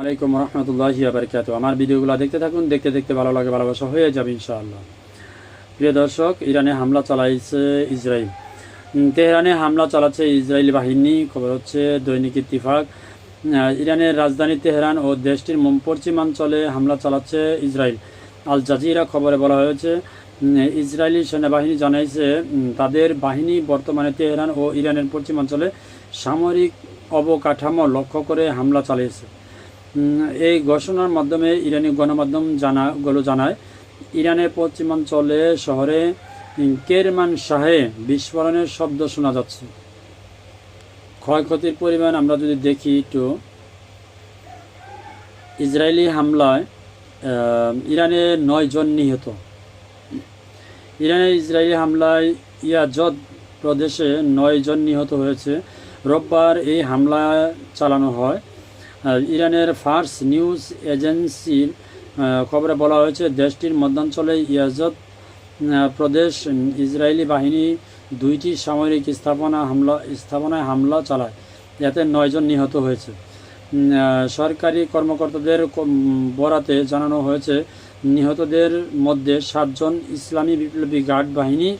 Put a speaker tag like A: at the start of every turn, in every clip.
A: আলাইকুম রহমতুল্লাহ বারকাত আমার ভিডিওগুলো দেখতে থাকুন, দেখতে দেখতে ভালো লাগে, ভালোবাসা হয়ে যাবে ইনশাআল্লাহ। প্রিয় দর্শক, ইরানে হামলা চালাইছে ইসরায়েল। তেহরানে হামলা চালাচ্ছে ইসরায়েলি বাহিনী, খবর হচ্ছে দৈনিক ইত্তিফাক। ইরানের রাজধানী তেহরান ও দেশটির পশ্চিমাঞ্চলে হামলা চালাচ্ছে ইসরায়েল। আল জাজিরা খবরে বলা হয়েছে ইসরায়েলি সেনাবাহিনী জানাইছে তাদের বাহিনী বর্তমানে তেহরান ও ইরানের পশ্চিমাঞ্চলে সামরিক অবকাঠামো লক্ষ্য করে হামলা চালিয়েছে। এই ঘোষণার মাধ্যমে ইরানি গণমাধ্যম জানা গুলো জানায়, ইরানের পশ্চিমাঞ্চলে শহরে কেরমান শাহে বিস্ফোরণের শব্দ শোনা যাচ্ছে। ক্ষয়ক্ষতির পরিমাণ আমরা যদি দেখি একটু, ইসরায়েলি হামলায় ইরানে নয় জন নিহত। ইরানে ইসরায়েলি হামলায় ইয়াজদ প্রদেশে নয় জন নিহত হয়েছে। রোববার এই হামলা চালানো হয়। ইরানের ফার্স নিউজ এজেন্সির খবরে বলা হয়েছে দেশটির মধ্যাঞ্চলে ইয়াজদ আহ, প্রদেশ ইসরায়েলি বাহিনী দুইটি সামরিক স্থাপনা হামলা স্থাপনায় হামলা চালায়। এতে নয়জন নিহত হয়েছে। সরকারি কর্মকর্তাদের বরাতে জানানো হয়েছে নিহতদের মধ্যে সাতজন ইসলামী বিপ্লবী গার্ড বাহিনী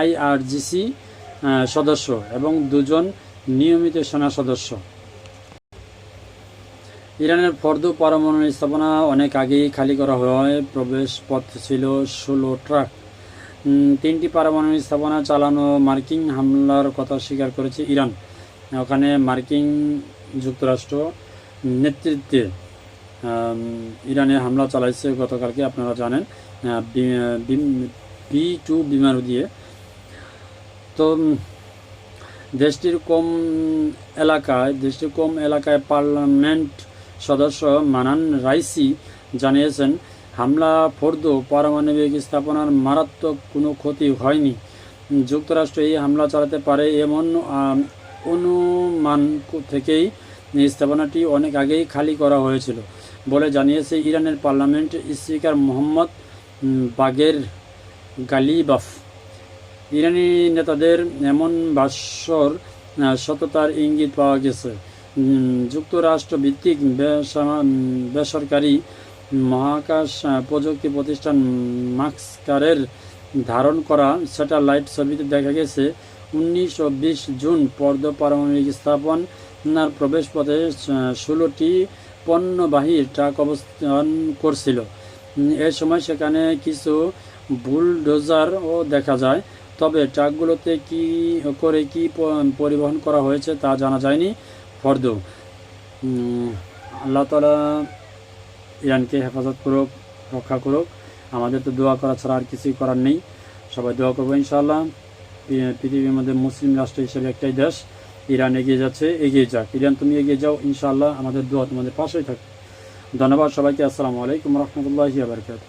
A: আইআরজিসি সদস্য এবং দুজন নিয়মিত সেনা সদস্য। ইরানের ফর্দু পারমাণু স্থাপনা অনেক আগেই খালি করা হয়। প্রবেশ পথ ছিল ষোলো ট্রাক। তিনটি পারমাণু স্থাপনা চালানো মার্কিন হামলার কথা স্বীকার করেছে ইরান। ওখানে মার্কিন যুক্তরাষ্ট্র নেতৃত্বে ইরানে হামলা চালাইছে গতকালকে আপনারা জানেন বি টু বিমান দিয়ে। তো দেশটির কম এলাকায়, দেশটির কম এলাকায় পার্লামেন্ট সদস্য মানান রাইসি জানিয়েছেন, হামলা, ফোর্দো, পারমাণবিক স্থাপনার মারাত্মক কোনো ক্ষতি হয়নি। যুক্তরাষ্ট্র এই হামলা চালাতে পারে এমন অনুমান থেকেই স্থাপনাটি অনেক আগেই খালি করা হয়েছিল। বলে জানিয়েছে ইরানের পার্লামেন্ট স্পিকার মোহাম্মদ বাগের গালিবাফ। ইরানি নেতাদের এমন ভাষ্যর সততার ইঙ্গিত পাওয়া গেছে। উম, যুক্তরাষ্ট্র ভিত্তিক বেসরকারি মহাকাশ প্রযুক্তি প্রতিষ্ঠান মাক্সকারের ধারণ করা স্যাটেলাইট ছবিতে দেখা গেছে উনিশ ও বিশ জুন পর্দ পারমাণবিক স্থাপনার প্রবেশপথে ষোলোটি পণ্যবাহী ট্রাক অবস্থান করছিল। এ সময় সেখানে কিছু বুলডোজারও দেখা যায় তবে ট্রাকগুলোতে কি করে কি পরিবহন করা হয়েছে তা জানা যায়নি। ফর্দ আল্লাহ তালা ইরানকে হেফাজত করুক, রক্ষা করুক। আমাদের তো দোয়া করা ছাড়া আর কিছুই করার নেই। সবাই দোয়া করব ইনশাআল্লাহ। পৃথিবীর মধ্যে মুসলিম রাষ্ট্র হিসেবে একটাই দেশ। ইরান এগিয়ে যাচ্ছে, এগিয়ে যাক। ইরান তুমি এগিয়ে যাও, ইনশাআল্লাহ আমাদের দোয়া তোমাদের পাশেই থাকবে ধন্যবাদ সবাইকে। আসসালামু আলাইকুম রহমতুল্লাহি আবরকাত